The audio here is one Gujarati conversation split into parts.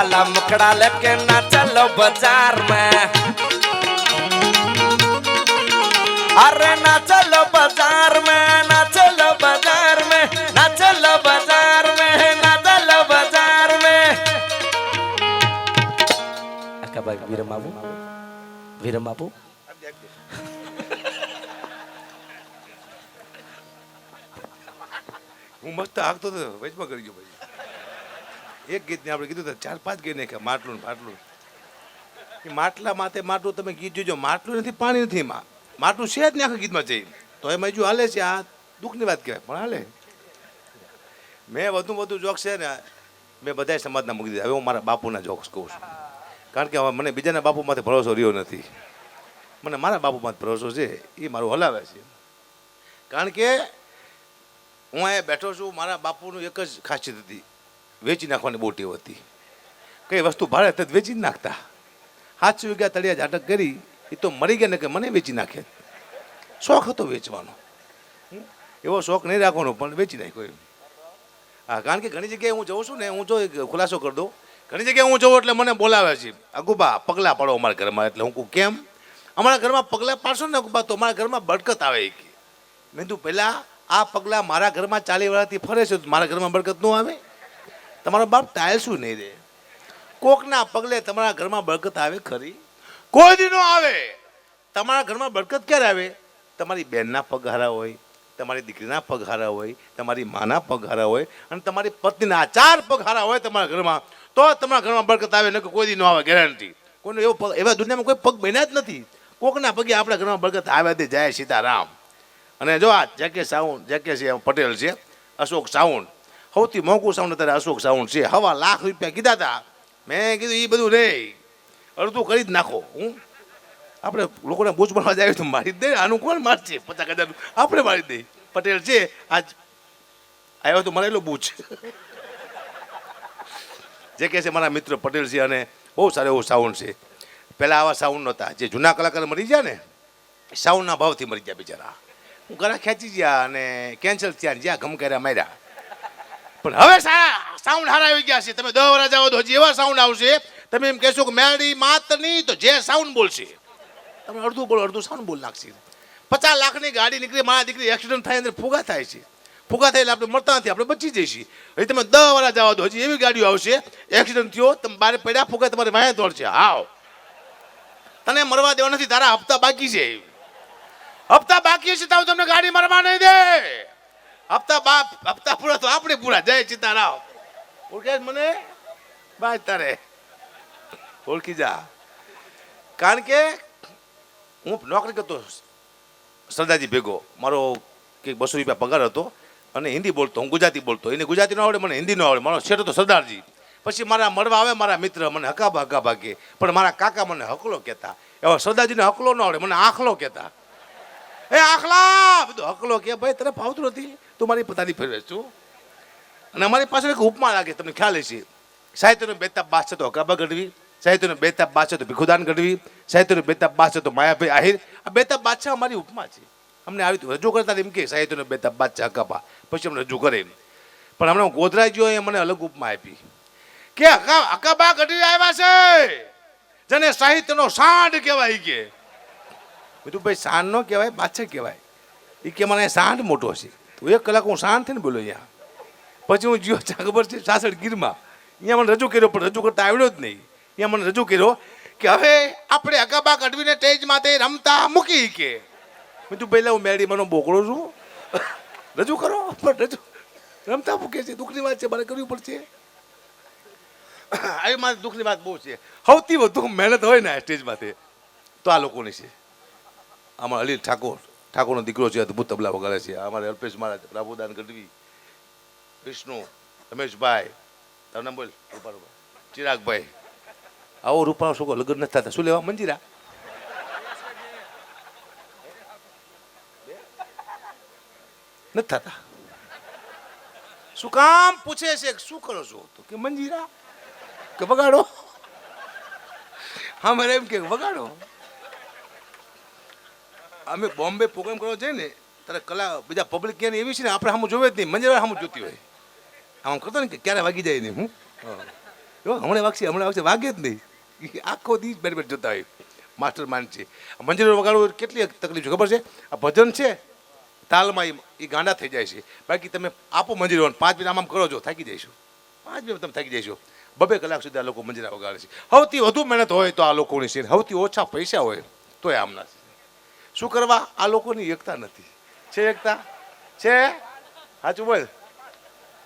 વાલા મકડા લેકે ના ચલો બજારમાં અરે ના ચલો બજારમાં ના ચલો બજારમાં ના ચલો બજારમાં ના ચલો બજારમાં આકા ભાઈ વિરમ આપો વિરમ આપો. હું મસ્ત આગતો હતો, વેચમાં કરી ગયો ભાઈ એક ગીતને આપણે કીધું ચાર પાંચ ગીત નાખ્યા માટલું ને માટલું. એ માટલા માથે માટલું તમે ગીત જોજો, માટલું નથી, પાણી નથી એમાં. માટલું છે જ ને આખા ગીતમાં જઈ. તો એમાં હજુ હાલે છે, આ દુઃખની વાત કહેવાય, પણ હાલે. મેં વધુ વધુ જોક્સ છે ને, મેં બધા સમાજના મૂકી દીધા. હવે હું મારા બાપુના જોક્સ કહું છું. કારણ કે હવે મને બીજાના બાપુમાંથી ભરોસો રહ્યો નથી. મને મારા બાપુમાંથી ભરોસો છે, એ મારું હલાવે છે. કારણ કે હું અહીંયા બેઠો છું, મારા બાપુનું એક જ ખાસિયત હતી. વેચી નાખવાની બોટી હતી. કઈ વસ્તુ ભાડે તો વેચી જ નાખતા. હાથ ગયા તળિયા ઝાટક કરી એ તો મરી ગયા ને કે મને વેચી નાખે. શોખ હતો વેચવાનો. એવો શોખ નહીં રાખવાનો, પણ વેચી નાખ્યો એમ. હા, કારણ કે ઘણી જગ્યાએ હું જઉં છું ને, હું જો ખુલાસો કરી દઉં. ઘણી જગ્યાએ હું જઉં એટલે મને બોલાવે છે, અગુબા, પગલાં પાડો અમારા ઘરમાં. એટલે હું કહું, કેમ? અમારા ઘરમાં પગલાં પાડશો ને અગુબા, તો અમારા ઘરમાં બરકત આવે કે મેં તું પહેલાં આ પગલાં મારા ઘરમાં ચાલી વાળાથી ફરે છે મારા ઘરમાં બરકત ન આવે? તમારો બાપ ટાયલ્સું નહીં રહે કોકના પગલે તમારા ઘરમાં બરકત આવે ખરી? કોઈ દી ન આવે. તમારા ઘરમાં બરકત ક્યારે આવે? તમારી બેનના પગ હારા હોય, તમારી દીકરીના પગ હારા હોય, તમારી માના પગ હારા હોય અને તમારી પત્નીના ચાર પગ હારા હોય તમારા ઘરમાં, તો તમારા ઘરમાં બરકત આવે નહીં કોઈ દી ન આવે ગેરંટી કોઈનો એવો પગ એવા દુનિયામાં કોઈ પગ બન્યા જ નથી. કોકના પગે આપણા ઘરમાં બરકત આવે તે જાય સીતારામ. અને જો આ જેકે સાઉન્ડ જેકે પટેલ છે, અશોક સાઉન્ડ. સૌથી મોંઘું સાઉન્ડ અત્યારે અશોક સાઉન્ડ છે. હવા લાખ રૂપિયા કીધા હતા મેં કીધું એ બધું રે. અડધું કરી જ નાખો, હું. આપણે લોકોને બોજ ભરવા જાય તો મારી દે, આનું કોણ મારશે? પચાસ હજાર આપણે મારી દઈ પટેલ છે, આજ આવ્યો તો મરેલો બૂચ. જે કહે છે, મારા મિત્ર પટેલ છે અને બહુ સારો એવો સાઉન્ડ છે. પહેલાં આવા સાઉન્ડ નહોતા. જે જૂના કલાકાર મરી ગયા ને સાઉન્ડના ભાવથી મરી ગયા બિચારા. હું ઘણા ખેંચી ગયા અને કેન્સલ થયા જ્યાં ગમ કર્યા માર્યા. પણ હવે સારા સાઉન્ડ હારા આવી ગયા છે. તમે દસ વરા જાઓ તો હજી એવા સાઉન્ડ આવશે. તમે એમ કહેશો કે મેળી માત નહીં, તો જે સાઉન્ડ બોલશે. તમે અડધું બોલો, અડધું સાઉન્ડ બોલ નાખશે. પચાસ લાખની ગાડી નીકળી, મારા દીકરી એક્સિડન્ટ થાય અંદર ફુગા થાય છે. ફુગા એટલે આપણે મળતા નથી, આપણે બચી જઈશું. હજી તમે દસ વાળા જવા દો હજી એવી ગાડીઓ આવશે. એક્સિડન્ટ થયો, તમે બારે પડ્યા, ફુગા તમારે વાયા છે આવ તને મરવા દેવા નથી, તારા હપ્તા બાકી છે. હપ્તા બાકી છે તો તમને ગાડી મરવા નહીં દે. હપ્તા બાપ, હપ્તા પૂરા તો આપણે પૂરા. જય સીતારામ ઓળખે મને? બાય તારે. ઓળખી જા. કારણ કે હું નોકરી કરતો સરદારજી ભેગો. મારો કે બસો રૂપિયા પગાર હતો અને હિન્દી બોલતો, હું ગુજરાતી બોલતો. એને ગુજરાતી ન આવડે, મને હિન્દી ન આવડે. મારો શેઠ હતો સરદારજી. પછી મારા મળવા આવે, મારા મિત્ર મને હકા ભાગા કે પણ મારા કાકા મને હકલો કહેતા. એવા સરદારજીને હકલો ન આવડે, મને આખલો કહેતા. એ આખલા! બધું હકલો કે, ભાઈ, તને ફાવતું નથી? તું મારી પોતાની ફેરવે છું અને અમારી પાસે એક ઉપમા લાગે, તમને ખ્યાલ છે સાહિત્યનો બેતાબ બાદ છે તો હકાબા ગઢવી સાહિત્યનો બેતાબ બાદ છે તો ભીખુદાન ગઢવી સાહિત્યનો બેતાબ બાદ છે તો માયાભાઈ આહિર. આ બેતાબ બાદશાહ અમારી ઉપમા છે. અમને આવી રજૂ કરતા એમ કે સાહિત્યનો બેતાબ બાદશાહ અકાબા પછી અમને રજૂ કરે પણ હમણાં ગોધરા ગયો એ મને અલગ ઉપમા આપી. કે અકાબા ગઢવી આવ્યા છે! જેને સાહિત્યનો સાંઢ કહેવાય કે. બધું ભાઈ સાંઢ નો કહેવાય, બાદશાહ કહેવાય. એ કે, મને સાંઢ મોટો છે. તો એક કલાક હું શાંત થઈને બોલ્યો અહીંયા. પછી હું જીઓ ખબર છે સાસણ ગીરમાં. અહીંયા મને રજૂ કર્યો, પણ રજૂ કરતા આવડ્યો જ નહીં. અહીંયા મને રજૂ કર્યો કે હવે આપણે અગાબા કઢવીને સ્ટેજ માથે રમતા મૂકી કે. મેં તું પહેલાં હું મેળી મને બોકડો છું. રજૂ કરો, પણ રજૂ રમતા મૂકે છે. દુઃખની વાત છે, મારે કરવી પડશે. આવી મારી દુઃખની વાત બહુ છે. સૌથી વધુ મહેનત હોય ને સ્ટેજ માથે તો. આ લોકોની છે. આમાં અલીલ ઠાકોર. ઠાકોરનો દીકરો છે, અદ્ભુત તબલા વગાડે છે. અમારે અલ્પેશ મહારાજ પ્રભુદાન ગઢવી, વિષ્ણુ, રમેશભાઈ તમને બોલ. રૂપારુભાઈ ચિરાગભાઈ. આવો રૂપાળો શું લગ્ન નથી થતા. શું લેવા? મંજીરા? નથી થતા? શું કામ પૂછે છે શું કરો છો? તો કે મંજીરા, કે વગાડો? હા મારે એમ કે વગાડો. અમે બોમ્બે પ્રોગ્રામ કરવા જઈએ ને, ત્યારે કલા બીજા પબ્લિક ક્યાં એવી છે ને, આપણે સામું જોવે જ નહીં, મંજરા સામું જોતી હોય. આમ કરતો ને કે ક્યારે વાગી જાય નહીં હું. જો, હમણાં વાગશે હમણાં વાગશે, વાગે જ નહીં. આખો દી બેઠ બેઠ જોતા હોય. માસ્ટર માઇન્ડ છે. મંજીરો વગાડવું કેટલી તકલીફ છે, ખબર છે? આ ભજન છે, તાલમાં એ ગાંડા થઈ જાય છે. બાકી તમે આપો મંજીરો પાંચ મિનિટ આમ કરો છો, થાકી જઈશું. પાંચ મિનિટ તમે થાકી જઈશું. બબે કલાક સુધી આ લોકો મંજરા વગાડે છે. સૌથી વધુ મહેનત હોય તો આ લોકોની છે સૌથી ઓછા પૈસા હોય તો એ આમના છે. શું કરવા? આ લોકોની એકતા નથી. છે એકતા? છે? સાચું બોલ.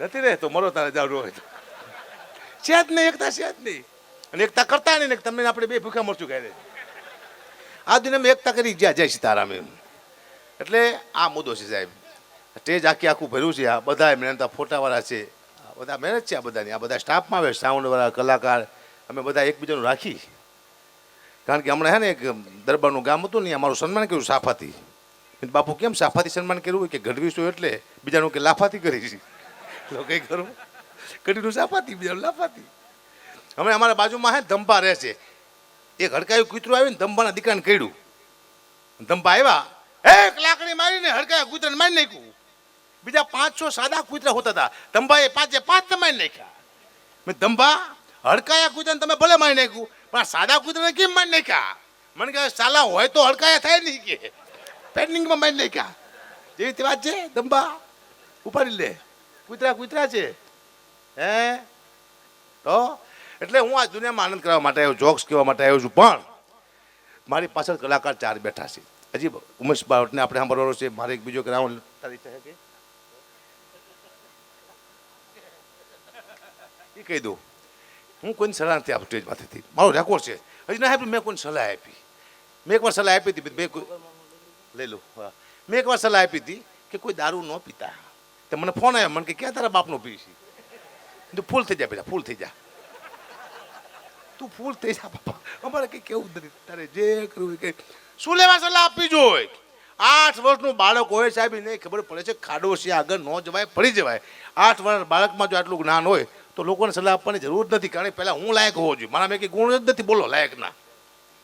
નથી ને? તો મરો તારે જાવ હોય છે જ નહીં એકતા, છે જ નહીં. અને એકતા કરતા નહીં ને તમને આપણે બે ભૂખ્યા મરચું કહે આ દુનિયામાં એકતા કરી જ્યાં જય સીતારામ એમ. એટલે આ મુદ્દો છે સાહેબ. સ્ટેજ આખી આખું ભર્યું છે. આ બધા મહેનત ફોટાવાળા છે. બધા મહેનત છે આ બધાની. આ બધા સ્ટાફમાં આવે સાઉન્ડવાળા કલાકાર. અમે બધા એકબીજાનું રાખી. કારણ કે હમણાં હે ને એક દરબારનું ગામ હતું ને, અમારું સન્માન કર્યું સાફાથી. બાપુ, કેમ સાફાથી સન્માન કર્યું? કે ગઢવીશું એટલે બીજાનું કે લાફાથી કરી છે. તો કઈ કરું કઢીનું સાફાથી, બીજાનું લાફાથી. હમણાં અમારા બાજુમાં હે ધંપા રહે છે. એક હડકાયું કૂતરું આવ્યું ને ધંપાના દીકરાને કર્યું ધંપા આવ્યા, એક લાકડી મારીને હડકાયા કૂતરાને મારી નાખ્યું. બીજા પાંચસો સાદા કૂતરા હોતા હતા. ધંભાએ પાંચે પાંચ મારી નાખ્યા. મેં ધંભા હડકાયા કૂતરાને તમે ભલે મારી નાખ્યું. પણ સાદા કૂતરાને કેમ મારી નાખ્યા? મને કહે, સાલા, હોય તો હડકાયા થાય નહીં કે. પેન્ડિંગમાં મારી નાખ્યા. જેવી રીતે વાત છે દંબા ઉપાડી લે. કૂતરા કૂતરા છે. હે? તો? એટલે હું આ દુનિયામાં આનંદ કરવા માટે આવ્યો, જોક્સ કહેવા માટે આવ્યો છું, પણ મારી પાછળ કલાકાર ચાર બેઠા છે. હજી ઉમેશ બાવટને આપણે સાંભળવાનો છે, મારે એક બીજો ગ્રાઉન્ડ તારી એ કહી દઉં. હું કોઈની સલાહ નથી આપું સ્ટેજમાંથી મારો રેકોર્ડ છે. હજી ના આપ્યું, મેં કોઈને સલાહ આપી. મેં એકવાર સલાહ આપી હતી મેં લઈ લો, હા. મેં એકવાર સલાહ આપી હતી કે કોઈ દારૂ ન પીતા. તો મને ફોન આવ્યો, મને કે, ક્યાં તારા બાપનો પી છે? તું ફૂલ થઈ જા બેટા, ફૂલ થઈ જા. તું ફૂલ થઈ જા, બાપા. અમારે કંઈ કેવું નથી. તારે જે કરવું કે શું લેવા સલાહ આપવી જોઈએ આઠ વર્ષનું બાળક હોય સાહેબ, એને ખબર પડે છે, ખાડો છે આગળ, ન જવાય પડી જવાય. આઠ વર્ષ બાળકમાં જો આટલું જ્ઞાન હોય તો લોકોને સલાહ આપવાની જરૂર નથી. કારણ કે પહેલાં હું લાયક હોવો જોઈએ. મારા મેં કંઈ ગુણ જ નથી. બોલો લાયકના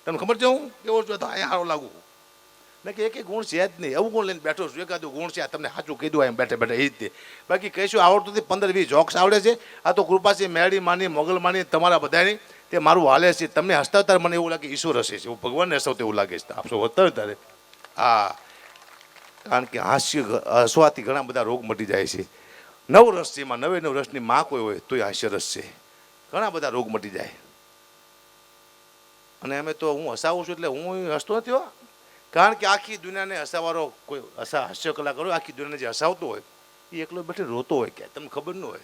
તમને ખબર છે હું કેવો છું? તો અહીંયા સારો લાગુ મેં કે એક ગુણ છે જ નહીં. એવું ગુણ લઈને બેઠો છું. એકાદું ગુણ છે. આ તમને સાચું કીધું, એમ બેઠે બેઠે. એ જ તે. બાકી કહીશું આવડતું નથી પંદર વીસ જોક્સ આવડે છે. આ તો કૃપા છે, મેળી માની, મોગલ માની, તમારા બધાની. તે મારું હાલે છે. તમને હસતા ત્યારે મને એવું લાગે ઈશ્વર હશે છે. હું ભગવાનને હસવતો એવું લાગે છે. આપશો હસતા ત્યારે આ, કારણ કે હાસ્ય હસવાથી ઘણા બધા રોગ મટી જાય છે. નવ રસ છે એમાં નવે નવ રસની માં કોઈ હોય તોય હાસ્ય રસ છે. ઘણા બધા રોગ મટી જાય. અને અમે તો હું હસાવું છું એટલે હું હસતો નથી હો. કારણ કે આખી દુનિયાને હસાવાળો કોઈ હસા, હાસ્ય કલાકાર હોય, આખી દુનિયાને જે હસાવતો હોય, એ એકલો બેઠે રોતો હોય ક્યાંય, તમને ખબર ન હોય.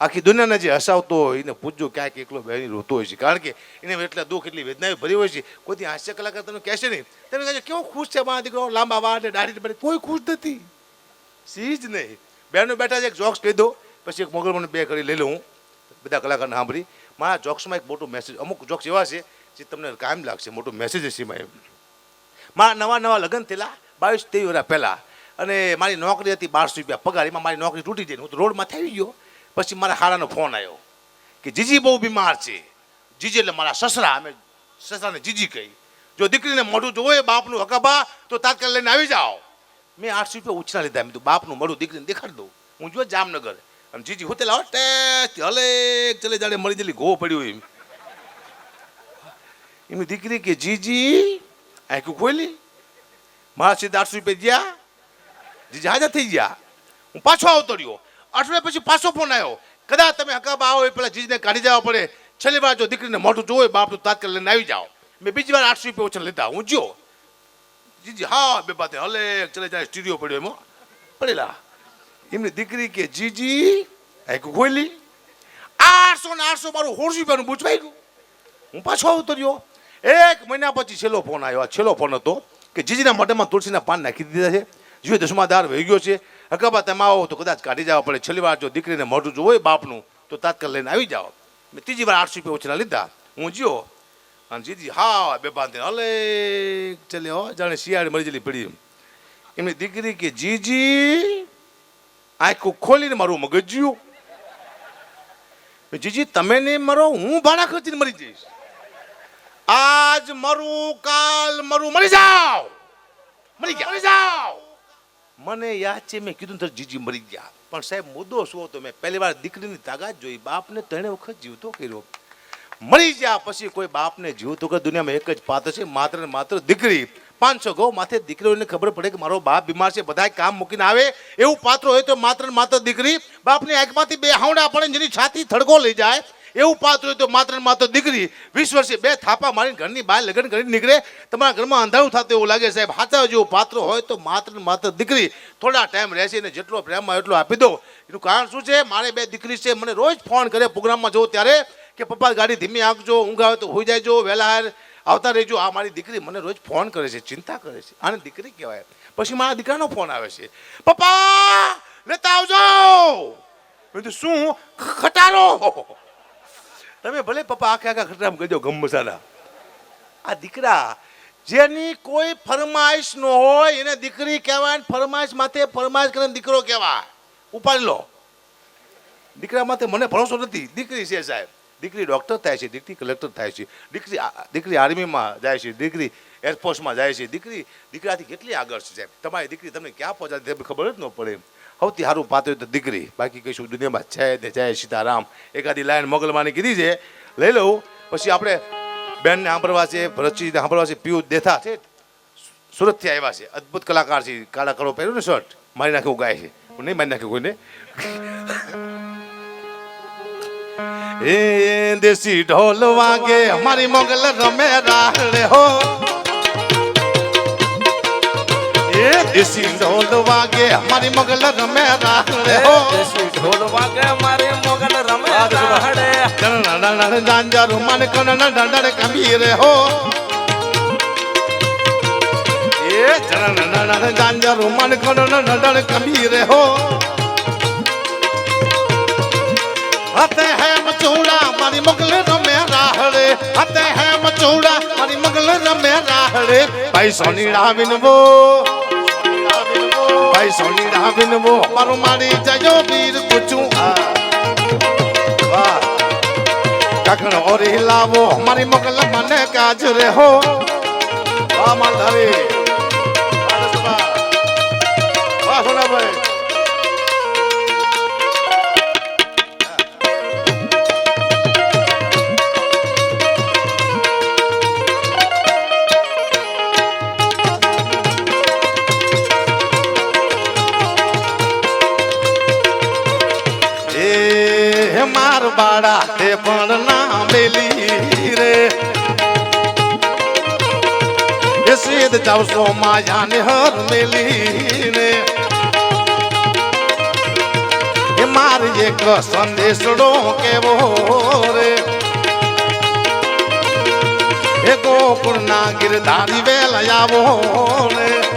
આખી દુનિયાને જે હસાવતો હોય, એને પૂછજો ક્યાંક એકલો બેહી રોતો હોય છે. કારણ કે એને એટલા દુઃખ, એટલી વેદનાઓ ભરી હોય છે. કોઈથી હાસ્ય કલાકાર તમે કહેશે નહીં. તમે કહેજો, કેવો ખુશ છે મારા દીકરો? લાંબા વાળ ને દાઢી કોઈ ખુશ નથી. સી જ નહીં. બેનો બેઠા છે, એક જોક્સ દો પછી એક મોગલ મને બે કરી લઈ લઉં બધા કલાકારને સાંભળી. મારા જોક્સમાં એક મોટું મેસેજ અમુક જોક્સ એવા છે જે તમને કાયમ લાગશે. મોટો મેસેજ છે એમાં એમ. મારા નવા નવા લગ્ન થયેલા બાવીસ ત્રેવીસ વર્ષ પહેલાં. અને મારી નોકરી હતી બારસો રૂપિયા પગાર. એમાં મારી નોકરી તૂટી જઈને હું તો રોડમાં થઈ ગયો. પછી મારા હારાનો ફોન આવ્યો કે, જીજી બહુ બીમાર છે. જીજી એટલે મારા સસરા. અમે સસરાને જીજી કહી. જો દીકરીને મોઢું જોવે બાપનું હકાબા તો તાત્કાલિક લઈને આવી જાઓ. મેં આઠસો રૂપિયા ઉછરા લીધા. મેં બાપનું મળું દીકરીને દેખાડી દઉં. હું જો જામનગર. અને જીજી હોતેલા ટેસ્ટ હલે, ચલે જાડે મળી દેલી ઘો પડ્યો એમ. એમની દીકરી કે, જીજી આખું ખોલી મારા સીધા આઠસો રૂપિયા ગયા. જીજી, હાજર થઈ ગયા. હું પાછો આવતો રહ્યો. અઠવાડિયા પછી પાછો ફોન આવ્યો કદાચ તમે હકાબા આવો એ પેલા જીજને કાઢી જવા પડે. છેલ્લી વાર જો દીકરીને મોઢું જોવે બાપનું તાત્કાલિક લઈને આવી જાઓ. મેં બીજી વાર આઠસો રૂપિયા ઓછા લીધા. હું જો જીજી, હા, બે પાતે હલે, ચલે જાય, સ્ટીરિયો પડ્યો એમાં. પડેલા. એમની દીકરી કે, જીજી એક ખોલી આઠસો ને આઠસો મારું હોળસી રૂપિયાનું પૂછવાઈ ગયું હું પાછો આવતો રહ્યો. એક મહિના પછી છેલ્લો ફોન આવ્યો. આ છેલ્લો ફોન હતો કે જીજીના મોઢામાં તુલસીના પાન નાખી દીધા છે. જીવે દસમાદાર વહી ગયો છે. હકાબા તમે આવો તો કદાચ કાઢી જવા પડે છેલ્લી વાર જો દીકરીને મોઢું જો હોય બાપનું, તો તાત્કાલિક લઈને આવી જાઓ. મેં ત્રીજી વાર આઠસો રૂપિયા ઓછા લીધા. હું જ્યો. અને જીજી હા બે બાંધે હલે ચલે હો જાણે શિયાળ મરી જલી પડી એમની દીકરી કે જીજી આખું ખોલીને મારું મગજ જ્યું જીજી તમે નહીં મરો હું ભાડા ખર્ચીને મરી જઈશ. આજ મરું કાલ મરું મરી જાઓ. મરી ગયા. મરી જાઓ. મને યાદ છે મેં કીધું તો જીજી મરી ગયા. પણ સાહેબ મુદ્દો શું હતો? મેં પહેલી વાર દીકરીની તાકાત જોઈ. બાપને ત્રણે વખત જીવતો કર્યો. મરી ગયા પછી કોઈ બાપને જીવતો કે દુનિયામાં એક જ પાત્ર છે, માત્ર ને માત્ર દીકરી. પાંચસો ગૌ માથે દીકરીઓને ખબર પડે કે મારો બાપ બીમાર છે બધા કામ મૂકીને આવે. એવું પાત્ર હોય તો માત્ર ને માત્ર દીકરી. બાપની આંખમાંથી બે હાવડા પડે જેની છાતી થડકો લઈ જાય. એવું પાત્ર હોય તો માત્ર માત્ર દીકરી. વીસ વર્ષે બે થાપા મારીને ઘરની બહાર લગ્ન કરીને નીકળે. તમારા ઘરમાં અંધારું થતું એવું લાગે સાહેબ, હાચા જેવું પાત્ર હોય તો માત્ર માત્ર દીકરી. થોડા ટાઈમ રહેશે ને જેટલો પ્રેમમાં એટલો આપી દો. એનું કારણ શું છે? મારે બે દીકરી છે, મને રોજ ફોન કરે પ્રોગ્રામમાં જવું ત્યારે. કે પપ્પા, ગાડી ધીમી આંકજો ઊંઘ આવે તો હોઈ જાયજો વહેલા હાર આવતા રહેજો. આ મારી દીકરી મને રોજ ફોન કરે છે, ચિંતા કરે છે. આને દીકરી કહેવાય. પછી મારા દીકરાનો ફોન આવે છે. પપ્પા, લેતા આવજો! મેં કીધું, શું? ખટારો! તમે ભલે પપ્પા આખે આખા ખટારામાં કહેજો ગમ મસાલા આ દીકરા, જેની કોઈ ફરમાઈશ ન હોય, એને દીકરી કહેવાય ફરમાઈશ માથે ફરમાઈશ કરીને દીકરો કહેવાય. ઉપાડી લો. દીકરા માથે મને ભરોસો નથી. દીકરી છે સાહેબ. દીકરી ડૉક્ટર થાય છે, દીકરી કલેક્ટર થાય છે, દીકરી દીકરી આર્મીમાં જાય છે, દીકરી એરફોર્સમાં જાય છે, દીકરી, દીકરાથી કેટલી આગળ છે સાહેબ? તમારી દીકરી તમને ક્યાં પહોંચાડી તે ખબર જ ન પડે સૌથી સારું પાત્ર તો દીકરી. બાકી કહીશું દુનિયામાં છે તે જય સીતારામ. એકાદી લાઈન મોગલમાની કીધી છે. લઈ લઉં. પછી આપણે બેનને સાંભળવા છે ભરતજી સાંભળવા છે, પિયુષ દેથા છે. સુરતથી આવ્યા છે. અદ્ભુત કલાકાર છે. કાળા કળો પહેર્યું ને શર્ટ મારી નાખ્યું ગાય છે. નહીં મારી નાખ્યું કોઈને. એ દેશી ઢોલ વાગે અમારી મોગલ રમે રાહડે હો એ દેશી ઢોલ વાગે અમારી મોગલ રમે રાહડે હો દેશી ઢોલ વાગે મારી મોગલ રમે રાહડે. ડણ જાંજા રૂમાન કણ ડંડર કબીર હો એ જણ જાંજા રૂમાન કણ ડંડર કબીર હો હતે હે મચૂડા મારી મગલ રમે રાહડે હતે હે મચૂડા મારી મગલ રમે રાહડે ભાઈ સોની રાવિનવો ભાઈ સોની રાવિનવો મારું મારી જયો વીર પૂછું વાહ કાકણ ઓરી લાવો મારી મગલ મને કાજ રે હો માલ માલધારી મેલી રે એ માર એક સંદેશડો કેવો રે. એ ગોકુળ ના ગિરધારી વેલ આવો રે.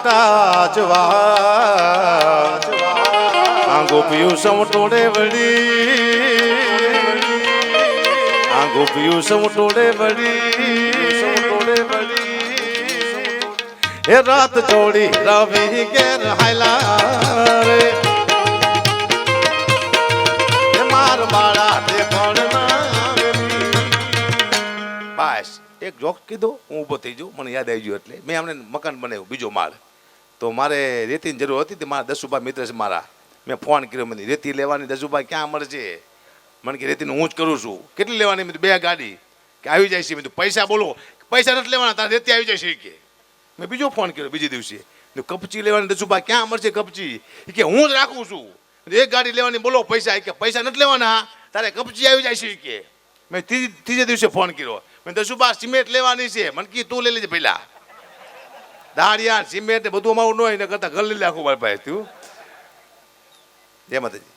છૂટા જવા આ ગોપિયું સમટોડે વળી. આ ગોપિયું સમટોડે વળી વળી. એ રાત જોડી રવિ ઘેર હાયલા રે. બસ, એક જોક કીધો, હું ઊભો થઈ જાઉં, મને યાદ આવી ગયું એટલે. મેં અમને મકાન બનાવ્યું, બીજો માળ. તો મારે રેતીની જરૂર હતી મારા દસુભા મિત્ર છે મારા. મેં ફોન કર્યો, મને રેતી લેવાની, દસુભા ક્યાં મળશે? મને કે રેતીનું હું જ કરું છું. કેટલી લેવાની? મેં બે ગાડી. કે આવી જાય છે. મેં પૈસા બોલો. પૈસા નથી લેવાના, તારે રેતી આવી જાય છે કે. મેં બીજો ફોન કર્યો બીજે દિવસે. કપચી લેવાની દસુભા ક્યાં મળશે કપચી? કે હું જ રાખું છું. એક ગાડી લેવાની બોલો પૈસા. ઈ કે પૈસા નથી લેવાના. તારે કપચી આવી જાય છે કે. મેં ત્રીજે દિવસે ફોન કર્યો. મેં દસુભા સિમેન્ટ લેવાની છે. મને કી તું લઈ લેજે પહેલા. દાળિયા સિમેન્ટ બધું અમારું ન હોય ને કરતા ઘર લઈ લે આખું મારી પાસે તું જય માતાજી.